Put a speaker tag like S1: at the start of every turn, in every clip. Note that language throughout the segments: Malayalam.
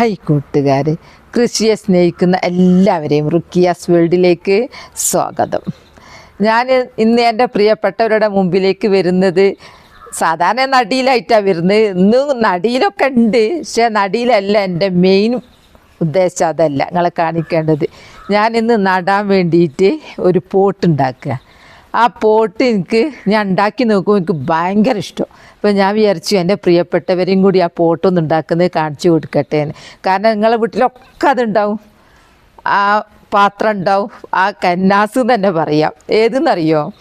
S1: ഹായ് കൂട്ടുകാർ കൃഷിയെ സ്നേഹിക്കുന്ന എല്ലാവരെയും റുക്കിയാസ് വേൾഡിലേക്ക് സ്വാഗതം. ഞാൻ ഇന്ന് എന്റെ പ്രിയപ്പെട്ടവരുടെ മുമ്പിലേക്ക് വരുന്നത് സാധാരണ നടിയിലായിട്ടാണ് വരുന്നത്. ഇന്ന് നടിയിലൊക്കെ ഉണ്ട് പക്ഷേ നടിയിലല്ല എന്റെ മെയിൻ ഉദ്ദേശം അതല്ല. നിങ്ങളെ കാണിക്കേണ്ടത് ഞാൻ ഇന്ന് നടാൻ വേണ്ടിയിട്ട് ഒരു പോട്ട് ഉണ്ടാക്കുക ആ പോട്ട് എനിക്ക് ഞാൻ ഉണ്ടാക്കി നോക്കുമ്പോൾ എനിക്ക് ഭയങ്കര ഇഷ്ടം. അപ്പോൾ ഞാൻ വിചാരിച്ചു എന്റെ പ്രിയപ്പെട്ടവരെയും കൂടി ആ പോട്ടൊന്ന് ഉണ്ടാക്കുന്നത് കാണിച്ചു കൊടുക്കട്ടെ കാരണം നിങ്ങളെ വീട്ടിലൊക്കെ അതുണ്ടാവും. ആ പാത്രം ഉണ്ടാവും. ആ കന്നാസ് എന്ന് തന്നെ പറയാം. ഏതെന്നറിയോ?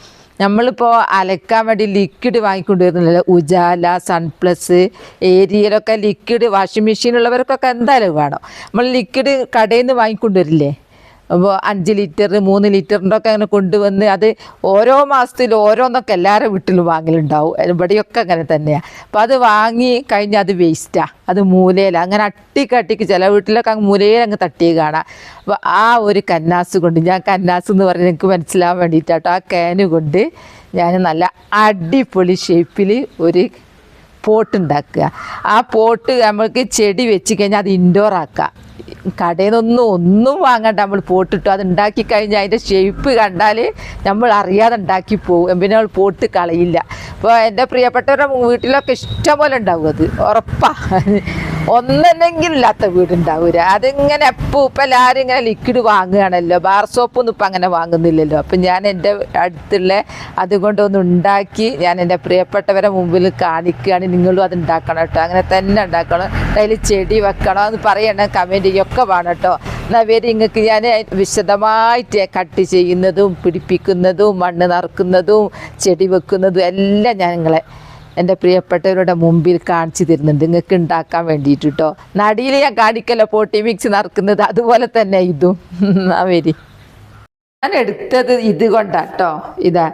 S1: നമ്മളിപ്പോൾ അലക്കാൻ വേണ്ടി ലിക്വിഡ് വാങ്ങിക്കൊണ്ട് വരുന്നില്ല ഉജാല സൺപ്ലസ് ഏരിയയിലൊക്കെ ലിക്വിഡ് വാഷിംഗ് മെഷീൻ ഉള്ളവർക്കൊക്കെ എന്തായാലും വേണം. നമ്മൾ ലിക്വിഡ് കടയിൽ നിന്ന് വാങ്ങിക്കൊണ്ട് വരില്ലേ അപ്പോൾ അഞ്ച് ലിറ്റർ മൂന്ന് ലിറ്ററിന്റെ ഒക്കെ അങ്ങനെ കൊണ്ടുവന്ന് അത് ഓരോ മാസത്തിൽ ഓരോന്നൊക്കെ എല്ലാവരുടെ വീട്ടിലും വാങ്ങലുണ്ടാവും. ഇവിടെയൊക്കെ അങ്ങനെ തന്നെയാണ് അപ്പോൾ അത് വാങ്ങി കഴിഞ്ഞാൽ അത് വേസ്റ്റാണ് അത് മൂലയിൽ അങ്ങനെ അട്ടിക്കട്ടിക്ക് ചില വീട്ടിലൊക്കെ അങ്ങ് മൂലയിൽ അങ്ങ് തട്ടി കാണാം. അപ്പോൾ ആ ഒരു കന്നാസ് കൊണ്ട് ഞാൻ കന്നാസ് എന്ന് പറഞ്ഞ് എനിക്ക് മനസ്സിലാവാൻ വേണ്ടിയിട്ടാട്ടോ ആ കാന് കൊണ്ട് ഞാൻ നല്ല അടിപൊളി ഷേപ്പിൽ ഒരു പോട്ട് ഉണ്ടാക്കുക. ആ പോട്ട് നമ്മൾക്ക് ചെടി വെച്ച് കഴിഞ്ഞാൽ അത് ഇൻഡോർ ആക്കാം. കടയിൽ നിന്നൊന്നും ഒന്നും വാങ്ങണ്ട. നമ്മൾ പോട്ടിട്ടു അത് ഉണ്ടാക്കി കഴിഞ്ഞാൽ അതിന്റെ ഷേപ്പ് കണ്ടാൽ നമ്മൾ അറിയാതെ ഉണ്ടാക്കി പോകും. പിന്നെ നമ്മൾ പോട്ട് കളയില്ല. അപ്പോൾ എന്റെ പ്രിയപ്പെട്ടവരുടെ വീട്ടിലൊക്കെ ഇഷ്ടംപോലെ ഉണ്ടാവും അത്. ഉറപ്പാണ് ഒന്നല്ലെങ്കിൽ ഇല്ലാത്ത വീടുണ്ടാവില്ല അതിങ്ങനെ എപ്പോൾ ഇപ്പം എല്ലാവരും ഇങ്ങനെ ലിക്വിഡ് വാങ്ങുകയാണല്ലോ. ബാർ സോപ്പൊന്നും ഇപ്പം അങ്ങനെ വാങ്ങുന്നില്ലല്ലോ. അപ്പം ഞാൻ എന്റെ അടുത്തുള്ള അതുകൊണ്ടൊന്ന് ഉണ്ടാക്കി ഞാൻ എന്റെ പ്രിയപ്പെട്ടവരെ മുമ്പിൽ കാണിക്കുകയാണ്. നിങ്ങളും അത് ഉണ്ടാക്കണം കേട്ടോ. അങ്ങനെ തന്നെ ഉണ്ടാക്കണം. അതിൽ ചെടി വെക്കണം എന്ന് പറയണം. കമന്റ് ചെയ്യൊക്കെ വേണം കേട്ടോ. എന്നാൽ വരെ നിങ്ങൾക്ക് ഞാൻ വിശദമായിട്ട് കട്ട് ചെയ്യുന്നതും പിടിപ്പിക്കുന്നതും മണ്ണ് നറുക്കുന്നതും ചെടി വെക്കുന്നതും എല്ലാം ഞാൻ നിങ്ങളെ എന്റെ പ്രിയപ്പെട്ടവരുടെ മുമ്പിൽ കാണിച്ചു തരുന്നുണ്ട്. നിങ്ങൾക്ക് ഉണ്ടാക്കാൻ വേണ്ടിയിട്ട് കേട്ടോ. നടിയിൽ ഞാൻ കാണിക്കല്ലോ പോട്ടി മിക്സ് നറുക്കുന്നത്. അതുപോലെ തന്നെ ഇതും. ആ വരി. ഞാൻ എടുത്തത് ഇത് കൊണ്ടാട്ടോ ഇതാ.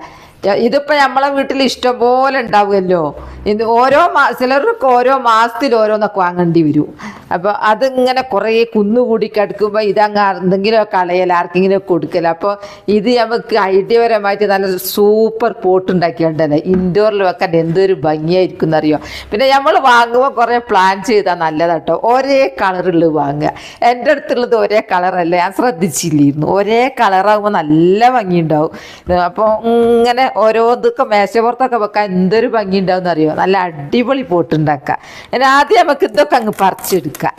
S1: ഇതിപ്പോ നമ്മളെ വീട്ടിൽ ഇഷ്ടം പോലെ ഉണ്ടാവുമല്ലോ ഇത് ഓരോ ചിലർക്ക് ഓരോ മാസത്തിൽ ഓരോന്നൊക്കെ വാങ്ങേണ്ടി വരും. അപ്പൊ അതിങ്ങനെ കുറേ കുന്നുകൂടി കിടക്കുമ്പോൾ ഇതങ്ങ് എന്തെങ്കിലും കളയൽ ആർക്കെങ്കിലും കൊടുക്കല. അപ്പോൾ ഇത് നമുക്ക് ഐഡിയപരമായിട്ട് നല്ല സൂപ്പർ പോട്ട് ഉണ്ടാക്കിയിട്ടുണ്ടല്ലേ ഇൻഡോറിൽ വെക്കാൻ എന്തൊരു ഭംഗിയായിരിക്കും എന്നറിയോ? പിന്നെ നമ്മൾ വാങ്ങുമ്പോൾ കുറെ പ്ലാൻ ചെയ്താൽ നല്ലതാട്ടോ. ഒരേ കളറുള്ളത് വാങ്ങുക. എന്റെ അടുത്തുള്ളത് ഒരേ കളറല്ല. ഞാൻ ശ്രദ്ധിച്ചില്ലായിരുന്നു ഒരേ കളറാകുമ്പോൾ നല്ല ഭംഗിയുണ്ടാവും. അപ്പോൾ ഇങ്ങനെ ഓരോ ഇതൊക്കെ മേശപ്പുറത്തൊക്കെ വെക്കാൻ എന്തൊരു ഭംഗി ഉണ്ടാവും അറിയോ? നല്ല അടിപൊളി പോട്ടുണ്ടാക്കാം. ഞാൻ ആദ്യം നമുക്ക് ഇതൊക്കെ അങ്ങ് പറിച്ചെടുക്കാം.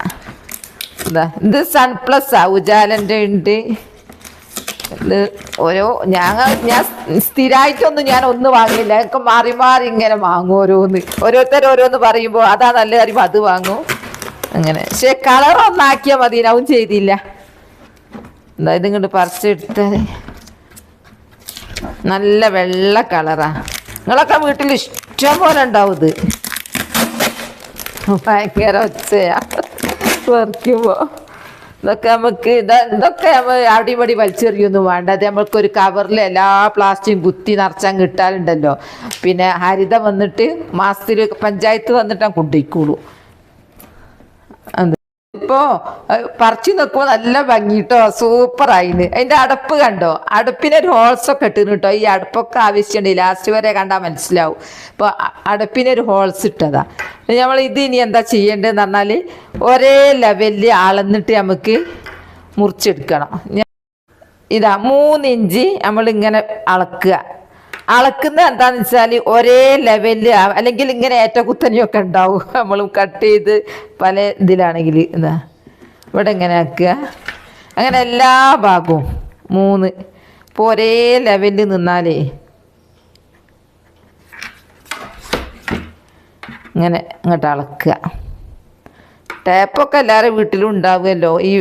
S1: എന്താ ഇത് സൺപ്ലസ് ആ ഉജാലന്റെ ഉണ്ട് ഓരോ ഞാൻ ഞാൻ സ്ഥിരമായിട്ടൊന്നും ഞാൻ ഒന്നും വാങ്ങില്ല എനിക്ക് മാറി മാറി ഇങ്ങനെ വാങ്ങും ഓരോന്ന്. ഓരോരുത്തർ ഓരോന്ന് പറയുമ്പോൾ അതാ നല്ല കാര്യം അത് വാങ്ങും. അങ്ങനെ. പക്ഷെ കളർ ഒന്നാക്കിയാൽ മതി ഞാൻ ചെയ്തില്ല. എന്തായാലും ഇങ്ങോട്ട് പറിച്ചെടുത്താൽ നല്ല വെള്ള കളറാ. നിങ്ങളൊക്കെ വീട്ടിൽ ഇഷ്ടം പോലെ ഉണ്ടാവും ഇത്. ഭയങ്കര ഒച്ചയാ. പറിക്കുമ്പോ ഇതൊക്കെ നമുക്ക് ഇതാ ഇതൊക്കെ നമ്മൾ അവിടെ ഇവിടെ വലിച്ചെറിയൊന്നും വേണ്ട. അത് നമ്മൾക്ക് ഒരു കവറിൽ എല്ലാ പ്ലാസ്റ്റിക്കും കുത്തി നിറച്ചാൻ കിട്ടാറുണ്ടല്ലോ പിന്നെ ഹരിത വന്നിട്ട് മാസത്തിൽ പഞ്ചായത്ത് വന്നിട്ട് കൊണ്ടുപോയിക്കോളൂ. ഇപ്പോ പറിച്ചു നിൽക്കുമ്പോൾ നല്ല ഭംഗി കേട്ടോ സൂപ്പർ ആയിന്. അതിന്റെ അടപ്പ് കണ്ടോ? അടപ്പിന് ഒരു ഹോൾസ് ഒക്കെ ഇട്ടിന് കേട്ടോ ഈ അടപ്പൊക്കെ ആവശ്യമുണ്ട്. ലാസ്റ്റ് വരെ കണ്ടാൽ മനസ്സിലാവും. ഇപ്പൊ അടപ്പിന് ഒരു ഹോൾസ് ഇട്ടതാ. നമ്മൾ ഇത് ഇനി എന്താ ചെയ്യേണ്ടതെന്ന് പറഞ്ഞാൽ ഒരേ ലെവലിൽ അളന്നിട്ട് നമുക്ക് മുറിച്ചെടുക്കണം. ഇതാ മൂന്നിഞ്ച് നമ്മൾ ഇങ്ങനെ അളക്കുക. അളക്കുന്ന എന്താന്ന് വെച്ചാൽ ഒരേ ലെവലിൽ അല്ലെങ്കിൽ ഇങ്ങനെ ഏറ്റക്കുത്തനെയൊക്കെ ഉണ്ടാവും. നമ്മൾ കട്ട് ചെയ്ത് പല ഇതിലാണെങ്കിൽ എന്താ ഇവിടെ ഇങ്ങനെ ആക്കുക. അങ്ങനെ എല്ലാ ഭാഗവും മൂന്ന്. ഇപ്പോൾ ഒരേ ലെവലിൽ നിന്നാലേ ഇങ്ങനെ ഇങ്ങോട്ട് അളക്കുക. ടേപ്പൊക്കെ എല്ലാവരും വീട്ടിലും ഉണ്ടാവുമല്ലോ? ഈ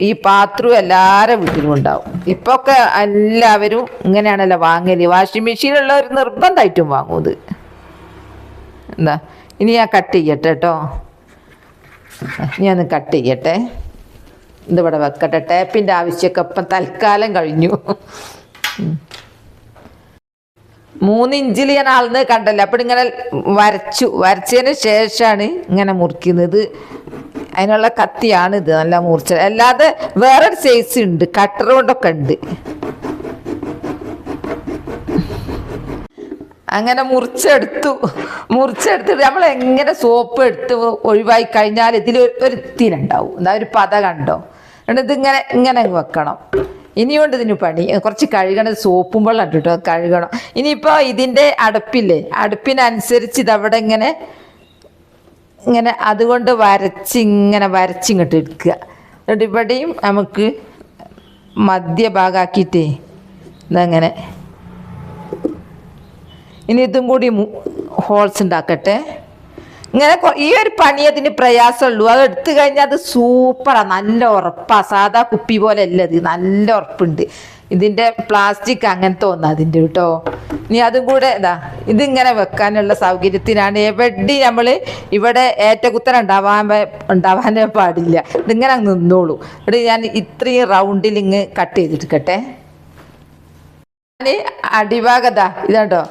S1: ഈ പാത്രവും എല്ലാവരുടെ വീട്ടിലും ഉണ്ടാവും. ഇപ്പൊ ഒക്കെ എല്ലാവരും ഇങ്ങനെയാണല്ലോ വാങ്ങൽ. വാഷിംഗ് ഉള്ളവർ നിർബന്ധമായിട്ടും വാങ്ങും ഇത്. എന്താ? ഇനി ഞാൻ കട്ട് ചെയ്യട്ടെ കേട്ടോ. ഞാൻ കട്ട് ചെയ്യട്ടെ. ഇതിവിടെ വെക്കട്ടെ. ടേപ്പിന്റെ ആവശ്യമൊക്കെ ഇപ്പം തൽക്കാലം കഴിഞ്ഞു. മൂന്നിഞ്ചിൽ ഞാൻ അളന്ന് കണ്ടല്ലോ. അപ്പം ഇങ്ങനെ വരച്ചു. വരച്ചതിന് ശേഷമാണ് ഇങ്ങനെ മുറിക്കുന്നത്. അതിനുള്ള കത്തിയാണ് ഇത് നല്ല മൂർച്ച. അല്ലാതെ വേറൊരു സൈസ് ഉണ്ട് കട്ടർ കൊണ്ടൊക്കെ ഉണ്ട്. അങ്ങനെ മുറിച്ചെടുത്തു മുറിച്ചെടുത്തിട്ട് നമ്മൾ എങ്ങനെ സോപ്പ് എടുത്ത് ഒഴിവായി കഴിഞ്ഞാൽ ഇതിൽ ഒരു തിരുണ്ടാവും. എന്താ ഒരു പത കണ്ടോ? എന്നിട്ട് ഇതിങ്ങനെ ഇങ്ങനെ വെക്കണം. ഇനിയുണ്ട് ഇതിന് പണി. കുറച്ച് കഴുകണം സോപ്പും വെള്ളം ഇട്ടിട്ടോ കഴുകണം. ഇനിയിപ്പോൾ ഇതിന്റെ അടുപ്പില്ലേ? അടുപ്പിനനുസരിച്ച് ഇതവിടെ ഇങ്ങനെ ഇങ്ങനെ അതുകൊണ്ട് വരച്ച് ഇങ്ങനെ വരച്ചിങ്ങോട്ട് എടുക്കുക. എന്നിട്ട് ഇവിടെയും നമുക്ക് മധ്യഭാഗമാക്കിയിട്ടേ ഇതങ്ങനെ. ഇനി ഇതും കൂടി ഹോൾസ് ഉണ്ടാക്കട്ടെ. ഇങ്ങനെ ഈ ഒരു പണി അതിന് പ്രയാസമുള്ളൂ. അത് എടുത്തു കഴിഞ്ഞാൽ അത് സൂപ്പറാണ് നല്ല ഉറപ്പാണ് സാധാ കുപ്പി പോലെ അല്ല നല്ല ഉറപ്പുണ്ട്. ഇതിന്റെ പ്ലാസ്റ്റിക് അങ്ങനത്തെ ഒന്ന് അതിന്റെ കേട്ടോ. ഇനി അതും കൂടെ ഇതാ ഇതിങ്ങനെ വെക്കാനുള്ള സൗകര്യത്തിനാണ് എവിടെ നമ്മൾ ഇവിടെ ഏറ്റകുത്തരം ഉണ്ടാവാൻ ഉണ്ടാവാനേ പാടില്ല. ഇതിങ്ങനെ അങ്ങ് നിന്നോളൂ. ഇവിടെ ഞാൻ ഇത്രയും റൗണ്ടിൽ ഇങ്ങ് കട്ട് ചെയ്തിട്ട് ഞാൻ അടിഭാഗത ഇതാട്ടോ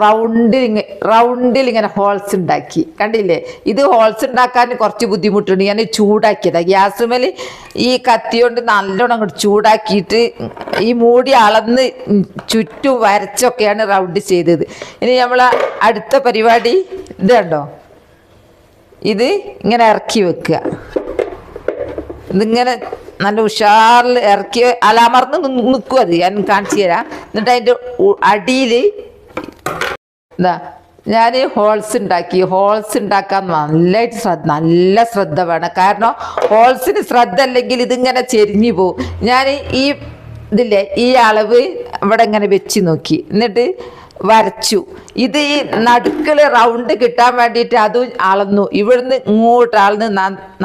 S1: റൗണ്ടിൽ റൗണ്ടിൽ ഇങ്ങനെ ഹോൾസ് ഉണ്ടാക്കി. കണ്ടില്ലേ? ഇത് ഹോൾസ് ഉണ്ടാക്കാൻ കുറച്ച് ബുദ്ധിമുട്ടുണ്ട്. ഞാൻ ചൂടാക്കിയതാണ് ഗ്യാസ് മേൽ ഈ കത്തി കൊണ്ട് നല്ലോണം അങ്ങോട്ട് ചൂടാക്കിയിട്ട് ഈ മൂടി അളന്ന് ചുറ്റും വരച്ചൊക്കെയാണ് റൗണ്ട് ചെയ്തത്. ഇനി നമ്മൾ അടുത്ത പരിപാടി ഇത് കണ്ടോ? ഇത് ഇങ്ങനെ ഇറക്കി വെക്കുക. ഇതിങ്ങനെ നല്ല ഉഷാറിൽ ഇറക്കി അലാമർന്ന് നിൽക്കുക അത്. ഞാൻ കാണിച്ചു തരാം. എന്നിട്ട് അതിന്റെ അടിയിൽ എന്താ ഞാൻ ഈ ഹോൾസ് ഉണ്ടാക്കി ഹോൾസ് ഉണ്ടാക്കാൻ നല്ലതായിട്ട് ശ്രദ്ധ നല്ല ശ്രദ്ധ വേണം. കാരണം ഹോൾസിന് ശ്രദ്ധ അല്ലെങ്കിൽ ഇതിങ്ങനെ ചെരിഞ്ഞു പോകും ഞാൻ ഈ ഇതില്ലേ ഈ അളവ് ഇവിടെ ഇങ്ങനെ വെച്ച് നോക്കി. എന്നിട്ട് വരച്ചു. ഇത് ഈ നടുക്കൾ റൗണ്ട് കിട്ടാൻ വേണ്ടിയിട്ട് അതും അളന്നു. ഇവിടുന്ന് ഇങ്ങോട്ട് അളന്ന്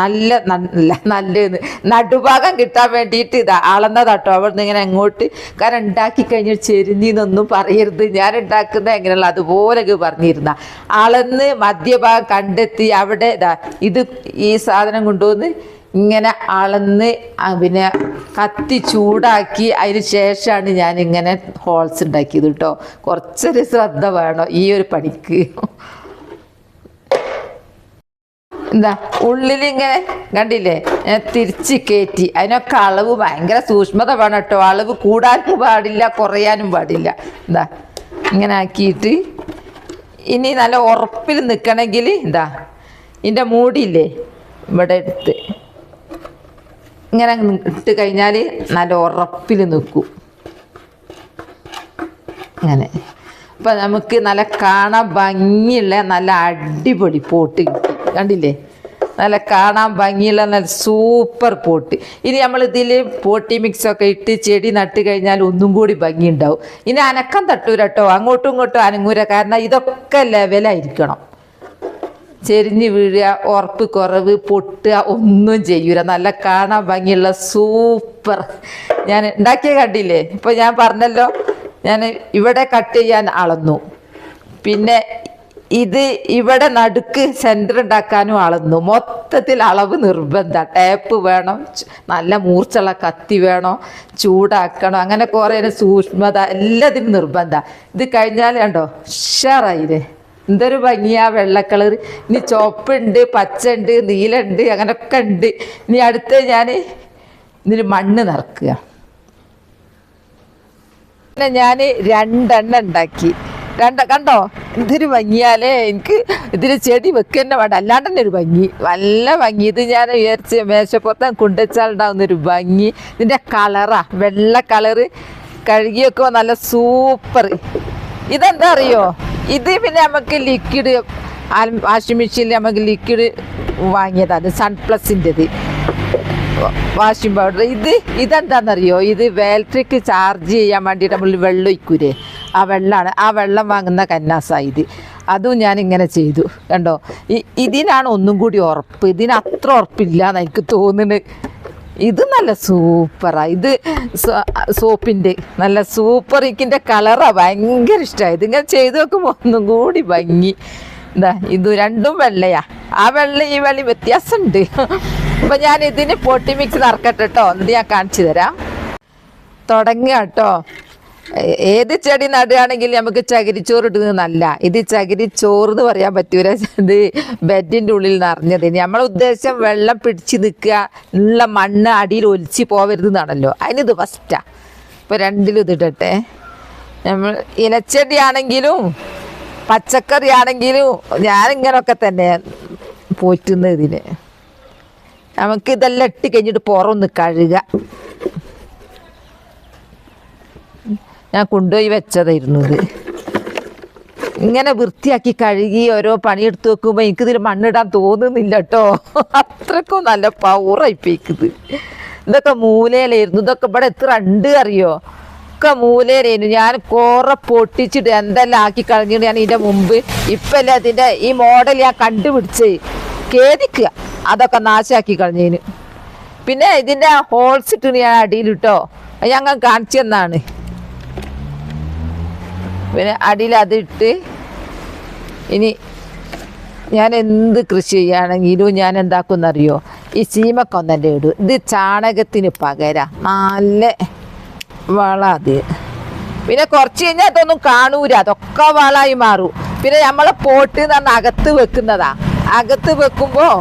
S1: നല്ല നല്ല നല്ല നടുഭാഗം കിട്ടാൻ വേണ്ടിയിട്ട് ഇതാ അളന്നതാട്ടോ അവിടുന്ന് ഇങ്ങനെ അങ്ങോട്ട് കാരണം ഉണ്ടാക്കി കഴിഞ്ഞാൽ ചെരിഞ്ഞിന്നൊന്നും പറയരുത്. ഞാൻ ഉണ്ടാക്കുന്ന എങ്ങനെയുള്ള അതുപോലെ പറഞ്ഞിരുന്ന. അളന്ന് മധ്യഭാഗം കണ്ടെത്തി അവിടെ ഇത് ഈ സാധനം കൊണ്ടുവന്ന് ഇങ്ങനെ അളന്ന് പിന്നെ കത്തി ചൂടാക്കി അതിന് ശേഷമാണ് ഞാൻ ഇങ്ങനെ ഹോൾസ് ഉണ്ടാക്കിയത് കേട്ടോ. കുറച്ചൊരു ശ്രദ്ധ വേണം ഈ ഒരു പണിക്ക്. എന്താ ഉള്ളിലിങ്ങനെ കണ്ടില്ലേ? ഞാൻ തിരിച്ച് കയറ്റി അതിനൊക്കെ അളവ് ഭയങ്കര സൂക്ഷ്മത വേണം കേട്ടോ. അളവ് കൂടാനും പാടില്ല കുറയാനും പാടില്ല. എന്താ ഇങ്ങനെ ആക്കിയിട്ട് ഇനി നല്ല ഉറപ്പിൽ നിൽക്കണമെങ്കിൽ എന്താ ഇതിന്റെ മൂടിയില്ലേ? ഇവിടെ എടുത്ത്. ഇങ്ങനെ ഇട്ട് കഴിഞ്ഞാൽ നല്ല ഉറപ്പിൽ നിൽക്കും അങ്ങനെ അപ്പം നമുക്ക് നല്ല കാണാൻ ഭംഗിയുള്ള നല്ല അടിപൊളി പോട്ട് കിട്ടി. കണ്ടില്ലേ? നല്ല കാണാൻ ഭംഗിയുള്ള നല്ല സൂപ്പർ പോട്ട്. ഇനി നമ്മൾ ഇതിൽ പോട്ടി മിക്സൊക്കെ ഇട്ട് ചെടി നട്ട് കഴിഞ്ഞാൽ ഒന്നും കൂടി ഭംഗി ഉണ്ടാവും ഇനി അനക്കം തട്ടൂരട്ടോ? അങ്ങോട്ടും ഇങ്ങോട്ടും അനങ്ങൂര. കാരണം ഇതൊക്കെ ലെവലായിരിക്കണം ചെരിഞ്ഞ് വീഴുക ഉറപ്പ് കുറവ് പൊട്ടുക ഒന്നും ചെയ്യൂല. നല്ല കാണാൻ ഭംഗിയുള്ള സൂപ്പർ. ഞാൻ ഉണ്ടാക്കിയ കണ്ടില്ലേ? ഇപ്പൊ ഞാൻ പറഞ്ഞല്ലോ ഞാൻ ഇവിടെ കട്ട് ചെയ്യാൻ അളന്നു. പിന്നെ ഇത് ഇവിടെ നടുക്ക് സെന്റർ ഉണ്ടാക്കാനും അളന്നു. മൊത്തത്തിൽ അളവ് നിർബന്ധ. ടേപ്പ് വേണം നല്ല മൂർച്ചുള്ള കത്തി വേണം ചൂടാക്കണം അങ്ങനെ കുറേ സൂക്ഷ്മത എല്ലാത്തിനും നിർബന്ധ. ഇത് കഴിഞ്ഞാൽ കണ്ടോ? ഉഷാറായില്ലേ? എന്തൊരു ഭംഗിയാ വെള്ള കളർ ഇനി ചുവപ്പുണ്ട് പച്ച ഉണ്ട് നീലുണ്ട് അങ്ങനൊക്കെ ഉണ്ട്. ഇനി അടുത്ത് ഞാൻ ഇതിന് മണ്ണ് നിറക്കുക. പിന്നെ ഞാൻ രണ്ടെണ്ണം ഉണ്ടാക്കി. രണ്ട് കണ്ടോ? എന്തൊരു ഭംഗിയാലേ. എനിക്ക് ഇതിൽ ചെടി വെക്കുന്ന വേണ്ട. അല്ലാണ്ട് തന്നെ ഒരു ഭംഗി. നല്ല ഭംഗി. ഇത് ഞാൻ വിചാരിച്ച് മേശപ്പുറത്ത് ഒരു ഭംഗി. ഇതിന്റെ കളറാ. വെള്ള കളറ്. കഴുകി വെക്കുമ്പോൾ നല്ല സൂപ്പർ. ഇതെന്താ അറിയോ? ഇത് പിന്നെ നമുക്ക് ലിക്വിഡ് വാഷിംഗ് മെഷീനിൽ നമുക്ക് ലിക്വിഡ് വാങ്ങിയതാണ്. സൺപ്ലസിന്റെത് വാഷിംഗ് പൗഡർ ഇത് ഇതെന്താണെന്നറിയോ ഇത് ബാറ്ററിക്ക് ചാർജ് ചെയ്യാൻ വേണ്ടിയിട്ട് നമ്മൾ വെള്ളം ഒഴിക്കൂലേ? ആ വെള്ളമാണ് ആ വെള്ളം വാങ്ങുന്ന കന്നാസാണ് ഇത്. അതും ഞാൻ ഇങ്ങനെ ചെയ്തു. കണ്ടോ? ഇതിനാണ് ഒന്നും കൂടി ഉറപ്പ്. ഇതിന് അത്ര ഉറപ്പില്ല എന്ന് എനിക്ക് തോന്നുന്നത് ഇത് നല്ല സൂപ്പറാ. ഇത് സോപ്പിന്റെ നല്ല സൂപ്പർ ഇക്കിന്റെ കളറാണ് ഭയങ്കര ഇഷ്ടമായി ഇതിങ്ങനെ ചെയ്ത് നോക്കുമ്പോൾ ഒന്നും കൂടി ഭംഗി. എന്താ ഇത് രണ്ടും വെള്ളയാ. ആ വെള്ള ഈ വെള്ളി വ്യത്യാസമുണ്ട് അപ്പൊ ഞാൻ ഇതിന് പൊട്ടി മിക്സ് നിറക്കട്ടെ കേട്ടോ എന്നിട്ട് ഞാൻ കാണിച്ചു തരാം. തുടങ്ങുക ഏത് ചെടി നടുകയാണെങ്കിൽ നമുക്ക് ചകിരിച്ചോറ് ഇടുന്നത് നല്ല ഇത് ചകിരിച്ചോറ് എന്ന് പറയാൻ പറ്റൂല. ഇത് ബെഡിന്റെ ഉള്ളിൽ നിറഞ്ഞത്. നമ്മളെ ഉദ്ദേശം വെള്ളം പിടിച്ച് നിൽക്കുക ഉള്ള മണ്ണ് അടിയിൽ ഒലിച്ച് പോവരുത് എന്നാണല്ലോ അതിനിത് ഫസ്റ്റാ ഇപ്പോൾ രണ്ടിലും ഇതിടട്ടെ നമ്മൾ ഇലച്ചെടി ആണെങ്കിലും പച്ചക്കറി ആണെങ്കിലും ഞാനിങ്ങനൊക്കെ തന്നെ പോറ്റുന്ന ഇതിന്. നമുക്ക് ഇതെല്ലാം ഇട്ട് കഴിഞ്ഞിട്ട് പുറമൊന്ന് കഴുക ഞാൻ കൊണ്ടുപോയി വെച്ചതായിരുന്നു ഇത്. ഇങ്ങനെ വൃത്തിയാക്കി കഴുകി ഓരോ പണിയെടുത്ത് വെക്കുമ്പോൾ എനിക്കിതിൽ മണ്ണിടാൻ തോന്നുന്നില്ല കേട്ടോ. അത്രക്കും നല്ല പൗറായിപ്പോയിക്കുന്നത് ഇതൊക്കെ മൂലയിലായിരുന്നു. ഇതൊക്കെ ഇവിടെ എത്ര ഉണ്ട് അറിയോ? ഒക്കെ മൂലയിലായിരുന്നു. ഞാൻ കുറെ പൊട്ടിച്ചിട്ട് എന്തെല്ലാം ആക്കി കളഞ്ഞിട്ട് ഞാൻ ഇതിന്റെ മുമ്പ് ഇപ്പല്ലേ അതിന്റെ ഈ മോഡൽ ഞാൻ കണ്ടുപിടിച്ച് കേദിക്കുക അതൊക്കെ നാശാക്കി കളഞ്ഞതിന്. പിന്നെ ഇതിന്റെ ഹോൾസ് ഇട്ട് ഞാൻ അടിയിലിട്ടോ. ഞങ്ങൾ കാണിച്ചു തന്നാണ് പിന്നെ അടിയിൽ അതിട്ട് ഇനി ഞാൻ എന്ത് കൃഷി ചെയ്യുകയാണെങ്കിലും ഞാൻ എന്താക്കുന്നറിയോ ഈ ചീമക്കൊന്നന്റെ ഇടും. ഇത് ചാണകത്തിന് പകരം. നല്ല വള അത്. പിന്നെ കുറച്ച് കഴിഞ്ഞാൽ അതൊന്നും കാണൂല. അതൊക്കെ വളമായി മാറും. പിന്നെ നമ്മളെ പോട്ട് എന്ന് അകത്ത് വെക്കുന്നതാ. അകത്ത് വെക്കുമ്പോൾ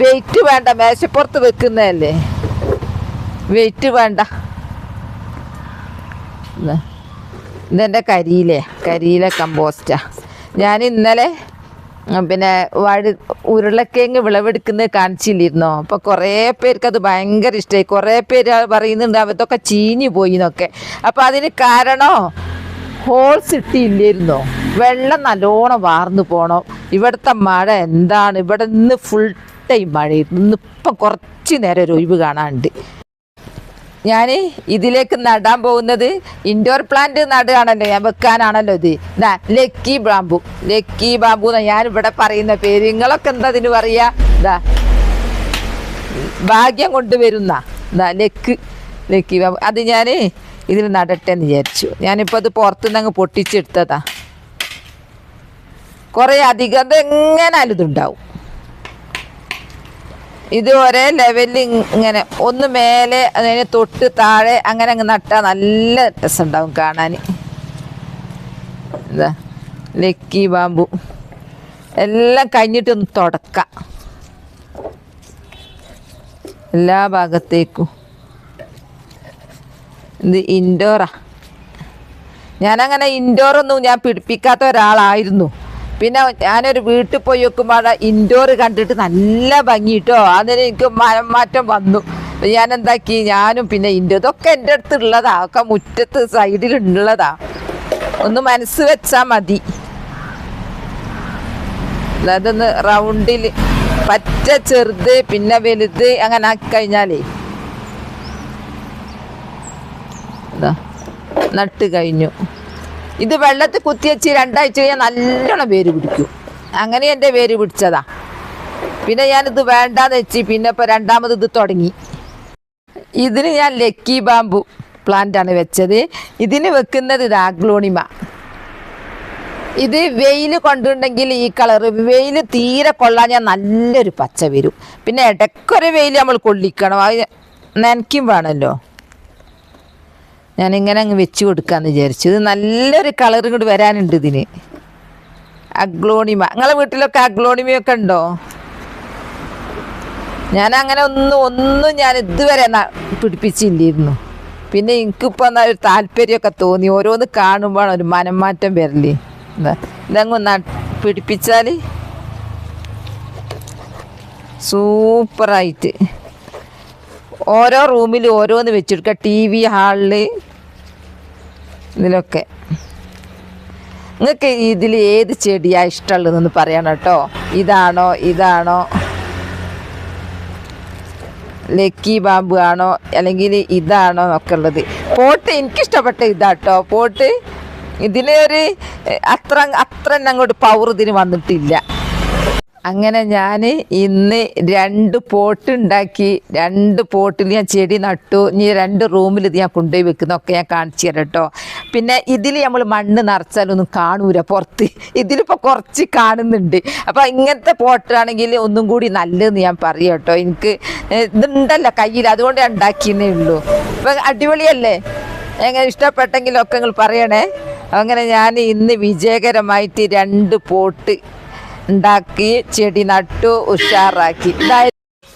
S1: വെയിറ്റ് വേണ്ട. മേശപ്പുറത്ത് വെക്കുന്നതല്ലേ? വെയിറ്റ് വേണ്ട. ഇതെന്റെ കരിയിലെ കരിയിലെ കമ്പോസ്റ്റാ. ഞാൻ ഇന്നലെ പിന്നെ വഴു ഉരുളക്കിഴങ്ങ് വിളവെടുക്കുന്നത് കാണിച്ചില്ലായിരുന്നോ? അപ്പോൾ കുറേ പേർക്ക് അത് ഭയങ്കര ഇഷ്ടമായി കുറേ പേര് പറയുന്നുണ്ട് അവരൊക്കെ ചീഞ്ഞു പോയി എന്നൊക്കെ. അപ്പോൾ അതിന് കാരണോ? ഹോൾസ് ഇട്ടില്ലായിരുന്നോ? വെള്ളം നല്ലോണം വാർന്നു പോകണം ഇവിടുത്തെ മഴ എന്താണ്? ഇവിടെ നിന്ന് ഫുൾ ടൈം മഴയായിരുന്നു. ഇന്നിപ്പം കുറച്ച് നേരം ഒരു ഒഴിവ് കാണാനുണ്ട്. ഞാൻ ഇതിലേക്ക് നടാൻ പോകുന്നത് ഇൻഡോർ പ്ലാന്റ് നടുകയാണല്ലോ ഞാൻ വെക്കാനാണല്ലോ ഇത്. ലക്കി ബാമ്പു ലക്കി ബാമ്പു എന്നാ ഞാൻ ഇവിടെ പറയുന്ന പേര്. നിങ്ങളൊക്കെ എന്താ ഇതിന് പറയാ? ഇതാ ഭാഗ്യം കൊണ്ടുവരുന്ന ഇതാ ലക്ക് ലക്കി ബാമ്പു അത് ഞാൻ ഇതിൽ നടട്ടെ എന്ന് വിചാരിച്ചു. ഞാനിപ്പോൾ അത് പുറത്തുനിന്ന് അങ്ങ് പൊട്ടിച്ചെടുത്തതാ. കുറേ അധികം അത് എങ്ങനാലും ഇതുണ്ടാവും. ഇത് ഒരേ ലെവലിൽ ഇങ്ങനെ ഒന്ന് മേലെ അതിന് തൊട്ട് താഴെ അങ്ങനെ അങ്ങ് നട്ടാൽ നല്ല രസമുണ്ടാവും കാണാൻ എന്താ ലക്കി ബാമ്പു. എല്ലാം കഴിഞ്ഞിട്ടൊന്ന് തുടക്കാം. എല്ലാ ഭാഗത്തേക്കും. ഇത് ഇൻഡോറാ ഞാനങ്ങനെ ഇൻഡോറൊന്നും ഞാൻ പിടിപ്പിക്കാത്ത ഒരാളായിരുന്നു. പിന്നെ ഞാനൊരു വീട്ടിൽ പോയി വെക്കുമ്പോൾ ഇൻഡോർ കണ്ടിട്ട് നല്ല ഭംഗിട്ടോ? അതിന് എനിക്ക് മരം മാറ്റം വന്നു. ഞാൻ എന്താക്കി ഞാനും പിന്നെ ഇൻഡോർ ഇതൊക്കെ എന്റെ അടുത്ത് ഉള്ളതാ ഒക്കെ മുറ്റത്ത് സൈഡിൽ ഉള്ളതാ ഒന്ന് മനസ്സ് വെച്ചാൽ മതി. അതൊന്ന് റൗണ്ടിൽ പറ്റ ചെറുത് പിന്നെ വലുത് അങ്ങനെ ആക്കി കഴിഞ്ഞാലേ. നട്ട് കഴിഞ്ഞു. ഇത് വെള്ളത്തിൽ കുത്തിവെച്ച് രണ്ടാഴ്ച കഴിഞ്ഞാൽ നല്ലോണം വേര് പിടിക്കും. അങ്ങനെ എന്റെ വേര് പിടിച്ചതാ. പിന്നെ ഞാനിത് വേണ്ടാന്ന് വെച്ച് പിന്നെ ഇപ്പോൾ രണ്ടാമത് ഇത് തുടങ്ങി. ഇതിന് ഞാൻ ലക്കി ബാമ്പു പ്ലാന്റ് ആണ് വെച്ചത്. ഇതിന് വെക്കുന്നത് ഇത് ആഗ്ലോണിമ. ഇത് വെയിൽ കൊണ്ടുണ്ടെങ്കിൽ ഈ കളർ വെയിൽ തീരെ കൊള്ളാൻ ഞാൻ നല്ലൊരു പച്ച വരും. പിന്നെ ഇടയ്ക്കൊരു വെയിൽ നമ്മൾ കൊള്ളിക്കണം. അത് നനയ്ക്കും വേണമല്ലോ ഞാനിങ്ങനെ അങ്ങ് വെച്ച് കൊടുക്കാന്ന് വിചാരിച്ചു. ഇത് നല്ലൊരു കളർ ഇങ്ങോട്ട് വരാനുണ്ട് ഇതിന്. അഗ്ലോണിമ. നിങ്ങളെ വീട്ടിലൊക്കെ അഗ്ലോണിമയൊക്കെ ഉണ്ടോ? ഞാൻ അങ്ങനെ ഒന്നും ഒന്നും ഞാൻ ഇതുവരെ പിടിപ്പിച്ചില്ലായിരുന്നു. പിന്നെ എനിക്കിപ്പോൾ എന്നാ ഒരു താല്പര്യമൊക്കെ തോന്നി. ഓരോന്ന് കാണുമ്പോഴാണ് ഒരു മനംമാറ്റം വരല്ലേ ഇതങ്ങ് പിടിപ്പിച്ചാൽ സൂപ്പറായിട്ട്. ഓരോ റൂമിൽ ഓരോന്ന് വെച്ചെടുക്കുക ടി വി ഹാളിൽ ഇതിലൊക്കെ. നിങ്ങൾക്ക് ഇതിൽ ഏത് ചെടിയാണ് ഇഷ്ടമുള്ളതെന്ന് പറയണം കേട്ടോ. ഇതാണോ ഇതാണോ? ലക്കി ബാമ്പു ആണോ അല്ലെങ്കിൽ ഇതാണോ എന്നൊക്കെ ഉള്ളത്. പോട്ട് എനിക്കിഷ്ടപ്പെട്ട ഇതാട്ടോ പോട്ട് ഇതിനൊരു അത്ര അത്ര അങ്ങോട്ട് പവർ ഇതിന് വന്നിട്ടില്ല. അങ്ങനെ ഞാൻ ഇന്ന് രണ്ട് പോട്ട് ഉണ്ടാക്കി രണ്ട് പോട്ടിൽ ഞാൻ ചെടി നട്ടു. ഇനി രണ്ട് റൂമിൽ ഇത് ഞാൻ കൊണ്ടുപോയി വെക്കുന്നൊക്കെ ഞാൻ കാണിച്ചു തരാം കേട്ടോ. പിന്നെ ഇതിൽ നമ്മൾ മണ്ണ് നിറച്ചാലൊന്നും കാണൂല പുറത്ത്. ഇതിലിപ്പോൾ കുറച്ച് കാണുന്നുണ്ട്. അപ്പോൾ ഇങ്ങനത്തെ പോട്ടാണെങ്കിൽ ഒന്നും കൂടി നല്ലതെന്ന് ഞാൻ പറയാം കേട്ടോ. എനിക്ക് ഇതുണ്ടല്ലോ കയ്യിൽ അതുകൊണ്ട് ഞാൻ ഉണ്ടാക്കിയെന്നേ ഉള്ളൂ. അപ്പം അടിപൊളിയല്ലേ? എങ്ങനെ ഇഷ്ടപ്പെട്ടെങ്കിലൊക്കെ നിങ്ങൾ പറയണേ. അങ്ങനെ ഞാൻ ഇന്ന് വിജയകരമായിട്ട് രണ്ട് പോട്ട് ഉണ്ടാക്കി ചെടി നട്ടു ഉഷാറാക്കി.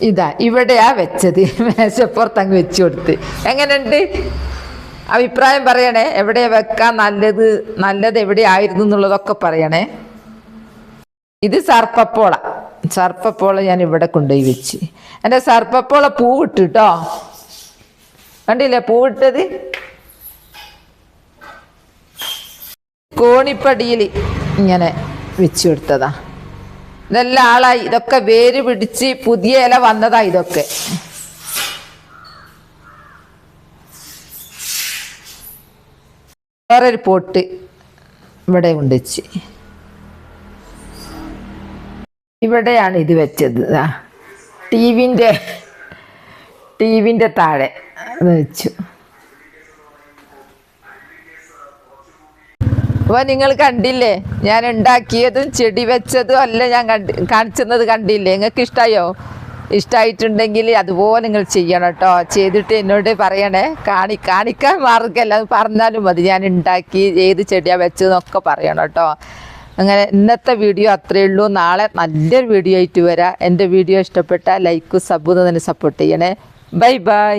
S1: ഇതാ ഇവിടെയാ വെച്ചത്. മേശപ്പുറത്ത് അങ്ങ് വെച്ചു കൊടുത്ത്. എങ്ങനെയുണ്ട്? അഭിപ്രായം പറയണേ. എവിടെ വെക്കാൻ നല്ലത്? നല്ലത് എവിടെയായിരുന്നു എന്നുള്ളതൊക്കെ പറയണേ. ഇത് സർപ്പപ്പോള. സർപ്പപ്പോള ഞാൻ ഇവിടെ കൊണ്ടുപോയി വെച്ച്. എന്റെ സർപ്പപ്പോള പൂവിട്ട് കേട്ടോ കണ്ടില്ലേ പൂവിട്ടത്? കോണിപ്പടിയിൽ ഇങ്ങനെ വെച്ചു കൊടുത്തതാ. ഇതെല്ലാം ആളായി. ഇതൊക്കെ വേര് പിടിച്ച് പുതിയ ഇല വന്നതാ ഇതൊക്കെ. വേറൊരു പോട്ട് ഇവിടെ ഉണ്ടിച്ച് ഇവിടെയാണ് ഇത് വെച്ചത്. ടി വിന്റെ ടി വിന്റെ താഴെ വെച്ചു. അപ്പോൾ നിങ്ങൾ കണ്ടില്ലേ? ഞാൻ ഉണ്ടാക്കിയതും ചെടി വെച്ചതും അല്ല ഞാൻ കണ്ടി കാണിച്ചത് കണ്ടില്ലേ? നിങ്ങൾക്ക് ഇഷ്ടമായോ ഇഷ്ടമായിട്ടുണ്ടെങ്കിൽ അതുപോലെ നിങ്ങൾ ചെയ്യണം കേട്ടോ. ചെയ്തിട്ട് എന്നോട് പറയണേ. കാണി കാണിക്കാൻ മാർഗമല്ല അത് പറഞ്ഞാലും മതി. ഞാൻ ഉണ്ടാക്കി ഏത് ചെടിയാണ് വെച്ചതെന്നൊക്കെ പറയണം കേട്ടോ. അങ്ങനെ ഇന്നത്തെ വീഡിയോ അത്രയേ ഉള്ളൂ. നാളെ നല്ലൊരു വീഡിയോ ആയിട്ട് വരാം. എന്റെ വീഡിയോ ഇഷ്ടപ്പെട്ടാൽ ലൈക്കും സബും തന്നെ സപ്പോർട്ട് ചെയ്യണേ. Bye bye.